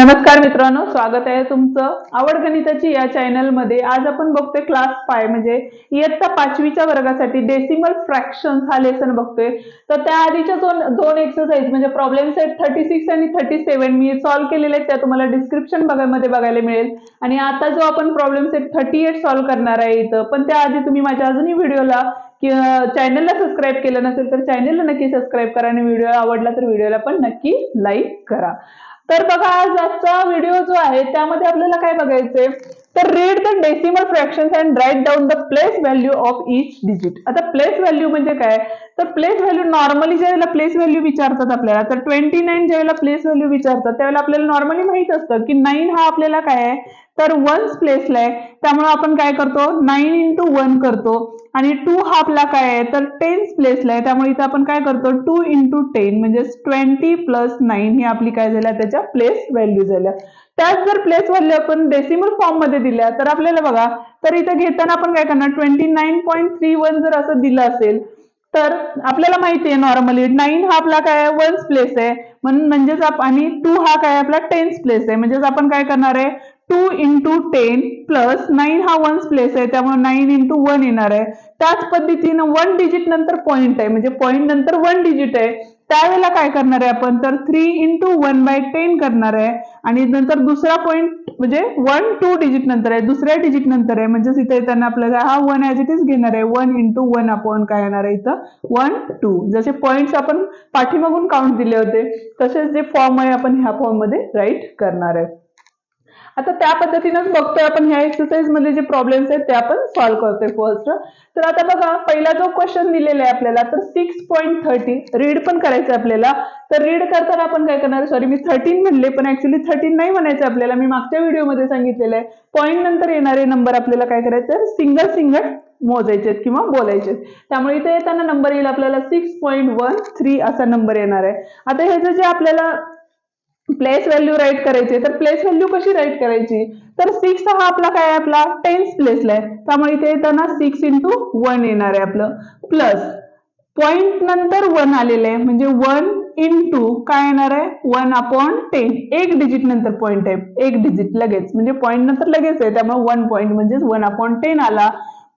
नमस्कार मित्रांनो स्वागत आहे तुमचं आवड गणिताची या चॅनलमध्ये आज आपण बघतोय क्लास फाय म्हणजे इयत्ता पाचवीच्या वर्गासाठी डेसिमल फ्रॅक्शन हा लेसन बघतोय. तर त्या आधीच्या दोन दोन एक्सरसाइज म्हणजे प्रॉब्लेम सेट थर्टी सिक्स आणि थर्टी सेव्हन मी सॉल्व्ह केलेले आहेत त्या तुम्हाला डिस्क्रिप्शन बघामध्ये बघायला मिळेल. आणि आता जो आपण problem set thirty eight solve करणार आहे इथं पण त्याआधी तुम्ही माझ्या अजूनही व्हिडिओला चॅनलला सबस्क्राईब केलं नसेल तर चॅनलला नक्की सबस्क्राईब करा आणि व्हिडिओ आवडला तर व्हिडिओला पण नक्की लाईक करा. तर बघा आज आजचा व्हिडिओ जो आहे त्यामध्ये आपल्याला काय बघायचंय? तर read the decimal fraction and write down the place value of each digit आता प्लेस व्हॅल्यू म्हणजे काय? तर प्लेस व्हॅल्यू नॉर्मली ज्यावेळेला प्लेस व्हॅल्यू विचारतात आपल्याला तर ट्वेंटी नाईन ज्यावेळेला प्लेस व्हॅल्यू विचारतात त्यावेळेला आपल्याला नॉर्मली माहीत असतं की नाईन हा आपल्याला काय आहे? तर वन्स प्लेसला आहे. त्यामुळे आपण काय करतो? नाईन इंटू वन करतो. आणि टू हा आपला काय आहे? तर टेन्स प्लेसला आहे. त्यामुळे इथं आपण काय करतो? टू इंटू टेन म्हणजे ट्वेंटी प्लस नाईन ही आपली काय झाल्या त्याच्या प्लेस व्हॅल्यू झाल्या त्याच जर प्लेस व्हॅल्यू आपण डेसिमल फॉर्ममध्ये दिल्या तर आपल्याला बघा तर इथं घेताना आपण काय करणार? Twenty nine point three one जर असं दिलं असेल तर आपल्याला माहिती आहे नॉर्मली नाईन हा आपला काय वन्स प्लेस आहे. म्हणजेच आणि टू हा काय आपला टेन्स प्लेस आहे. म्हणजेच आपण काय करणार आहे? Two into ten plus nine हा वन्स प्लेस आहे. त्यामुळे नाईन इंटू वन येणार आहे. त्याच पद्धतीनं वन डिजिट नंतर पॉईंट आहे. म्हणजे पॉईंट नंतर वन डिजिट आहे. त्यावेळेला काय करणार आहे आपण? तर three into one by ten करणार आहे. आणि नंतर दुसरा पॉईंट म्हणजे वन टू डिजिट नंतर आहे. दुसऱ्या डिजिट नंतर आहे. म्हणजे इथे येताना आपल्याला हा वन ॲज इट इज घेणार आहे. वन इंटू वन अपॉन काय येणार आहे इथं? वन टू जसे पॉईंट्स आपण पाठीमागून काउंट दिले होते तसेच जे फॉर्म आहे आपण ह्या फॉर्ममध्ये राईट करणार आहे. आता त्या पद्धतीनंच बघतोय आपण ह्या एक्सरसाइजमध्ये जे प्रॉब्लेम्स आहेत ते आपण सॉल्व्ह करतोय फर्स्ट तर आता बघा पहिला जो क्वेश्चन दिलेला आहे आपल्याला तर सिक्स पॉईंट थर्टी रीड पण करायचं आपल्याला. तर रीड करताना आपण काय करणार? सॉरी मी थर्टीन म्हणले पण ऍक्च्युली थर्टीन नाही म्हणायचं आपल्याला. मी मागच्या व्हिडिओमध्ये सांगितलेलं आहे. पॉईंट नंतर येणारे नंबर आपल्याला काय करायचं सिंगल सिंगल मोजायचे किंवा बोलायचे त्यामुळे इथे येताना नंबर येईल आपल्याला सिक्स पॉईंट वन थ्री असा नंबर येणार आहे. आता ह्याचं जे आपल्याला प्लेस व्हॅल्यू राईट करायची तर प्लेस व्हॅल्यू कशी राईट करायची? तर सिक्स हा आपला काय आहे आपला? टेन्स प्लेसला आहे. त्यामुळे इथे येताना सिक्स इंटू वन येणार आहे आपलं. प्लस पॉइंट नंतर वन आलेलं आहे. म्हणजे वन इंटू काय येणार आहे? वन अपॉन टेन एक डिजिट नंतर पॉईंट आहे. एक डिजिट लगेच. म्हणजे पॉईंट नंतर लगेच आहे. त्यामुळे वन पॉईंट म्हणजे वन अपॉन टेन आला.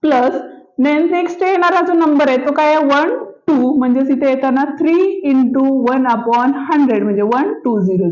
प्लस नेक्स्ट येणारा जो नंबर आहे तो काय आहे? वन टू म्हणजेच इथे येताना three into one upon hundred म्हणजे वन टू झिरो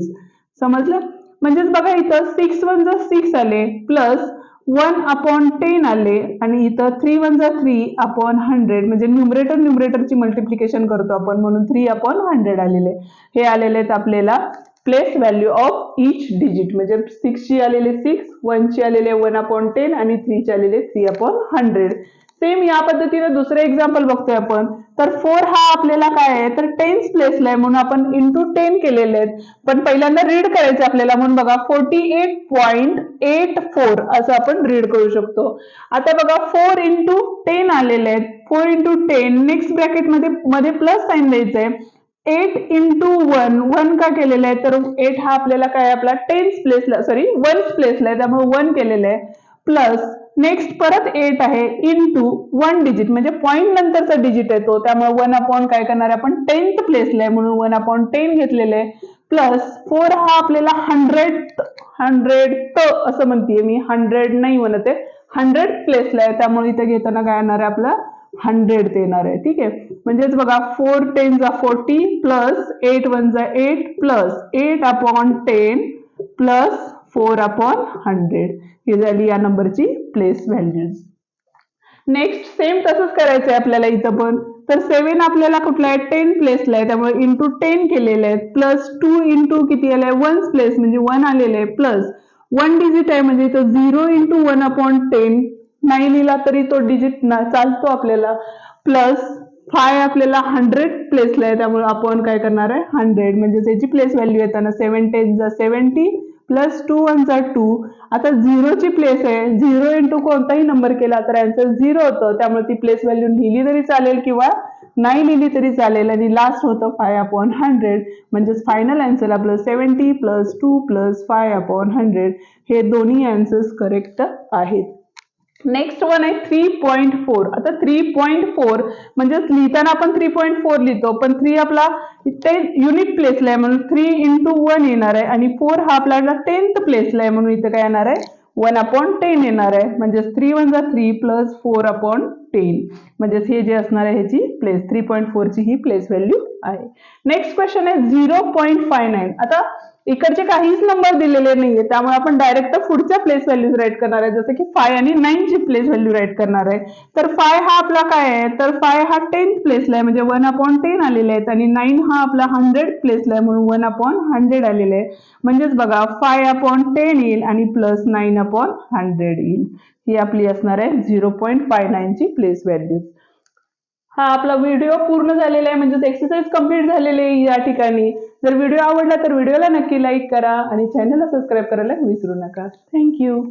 समजलं? म्हणजेच बघा इथं सिक्स वन जर सिक्स आले प्लस वन अपॉन टेन आले आणि इथं थ्री वन जा थ्री अपॉन हंड्रेड म्हणजे न्युमरेटर न्युमरेटरची मल्टिप्लिकेशन करतो आपण म्हणून थ्री अपॉन हंड्रेड आलेले. हे आलेले आहेत आपल्याला place value of each digit म्हणजे सिक्सची आलेले सिक्स वनची आलेले वन अपॉन टेन आणि थ्रीचे आलेले थ्री अपॉन हंड्रेड सेम या पद्धतीने दुसरे एक्झाम्पल बघतोय आपण. तर फोर हा आपल्याला काय आहे? तर टेन्स प्लेसला आहे म्हणून आपण इंटू टेन केलेले आहेत. पण पहिल्यांदा रीड करायचं आपल्याला म्हणून बघा forty eight point eight four असं आपण रीड करू शकतो. आता बघा फोर इंटू टेन आलेले आहेत. फोर इंटू टेन नेक्स्ट ब्रॅकेटमध्ये मध्ये प्लस साईन द्यायचं आहे एट इंटू वन वन का केलेलं आहे? तर एट हा आपल्याला काय आपला? टेन्स प्लेसला सॉरी वन्स प्लेसला आहे. त्यामुळे वन केलेलं आहे. प्लस नेक्स्ट परत एट आहे. इन टू वन डिजिट म्हणजे पॉईंट नंतरचा डिजिट येतो त्यामुळे वन अपॉन काय करणार आहे आपण टेन्थ प्लेसला आहे. म्हणून वन अपॉन टेन घेतलेलं आहे. प्लस फोर हा आपल्याला हंड्रेड हंड्रेड त असं म्हणते मी. हंड्रेड नाही म्हणत आहे. हंड्रेड प्लेसला आहे. त्यामुळे इथे घेताना काय येणार आहे? आपलं हंड्रेड ते येणार आहे. ठीक आहे? म्हणजेच बघा फोर टेन जा फोर्टी प्लस एट वन जा eight plus eight upon ten plus four upon hundred. ही झाली या नंबरची प्लेस व्हॅल्यूज नेक्स्ट सेम तसंच करायचं आहे आपल्याला इथं पण. तर सेव्हन आपल्याला कुठला आहे? टेन प्लेसला आहे. त्यामुळे इंटू टेन केलेले आहेत प्लस टू इंटू किती आलाय वन वन्स प्लेस म्हणजे वन आलेलं आहे. प्लस वन डिजिट आहे म्हणजे इथं zero into one upon ten नाही लिहिला तरी तो डिजिट ना चालतो आपल्याला. प्लस फाय आपल्याला हंड्रेड प्लेसला आहे. त्यामुळे आपण काय करणार आहे? हंड्रेड म्हणजे त्याची प्लेस व्हॅल्यू येताना सेवन टेन जा seventy plus two one two आता झिरोची प्लेस आहे. झिरो इंटू कोणताही नंबर केला तर आन्सर झिरो होतं. त्यामुळे ती प्लेस व्हॅल्यू लिहिली तरी चालेल किंवा नाही लिहिली तरी चालेल. आणि लास्ट होतं फाय अपॉन हंड्रेड म्हणजेच फायनल आन्सर आपलं seventy plus two plus five upon hundred हे दोन्ही आन्सर्स करेक्ट आहेत. नेक्स्ट वन आहे थ्री पॉईंट फोर आता थ्री पॉईंट फोर म्हणजेच लिहिताना आपण थ्री पॉईंट फोर लिहितो पण थ्री आपला ते युनिट प्लेसला आहे म्हणून थ्री इंटू वन येणार आहे आणि फोर हा आपल्याला टेन्थ प्लेसला आहे म्हणून इथं काय येणार आहे? वन अपॉन टेन येणार आहे. म्हणजेच थ्री वन जा three plus four upon ten म्हणजेच हे जे असणार आहे ह्याची प्लेस थ्री पॉईंट फोरची ही प्लेस व्हॅल्यू आहे. नेक्स्ट क्वेश्चन आहे झिरो पॉईंट फाय नाईन आता इकडचे काहीच नंबर दिलेले नाहीये. त्यामुळे आपण डायरेक्ट पुढच्या प्लेस व्हॅल्यूज राईट करणार आहे. जसं की फाय आणि नाईन ची प्लेस व्हॅल्यू राईट करणार आहे. तर फाय हा आपला काय आहे? तर फाय हा टेन्थ प्लेसला आहे. म्हणजे वन अपॉन टेन आलेले आहेत. आणि नाईन हा आपला हंड्रेड प्लेसला आहे. म्हणून वन अपॉन हंड्रेड आलेले आहे. म्हणजेच बघा फाय अपॉन टेन येईल आणि प्लस नाईन अपॉन हंड्रेड येईल. ही आपली असणार आहे झिरो पॉईंट फाय नाईनची प्लेस व्हॅल्यूज हा आपला व्हिडिओ पूर्ण झालेला आहे. म्हणजेच एक्सरसाइज कंप्लीट झालेली आहे या ठिकाणी. जर व्हिडिओ आवडला तर व्हिडिओला नक्की लाईक करा आणि चॅनलला सबस्क्राईब करायला विसरू नका. थँक्यू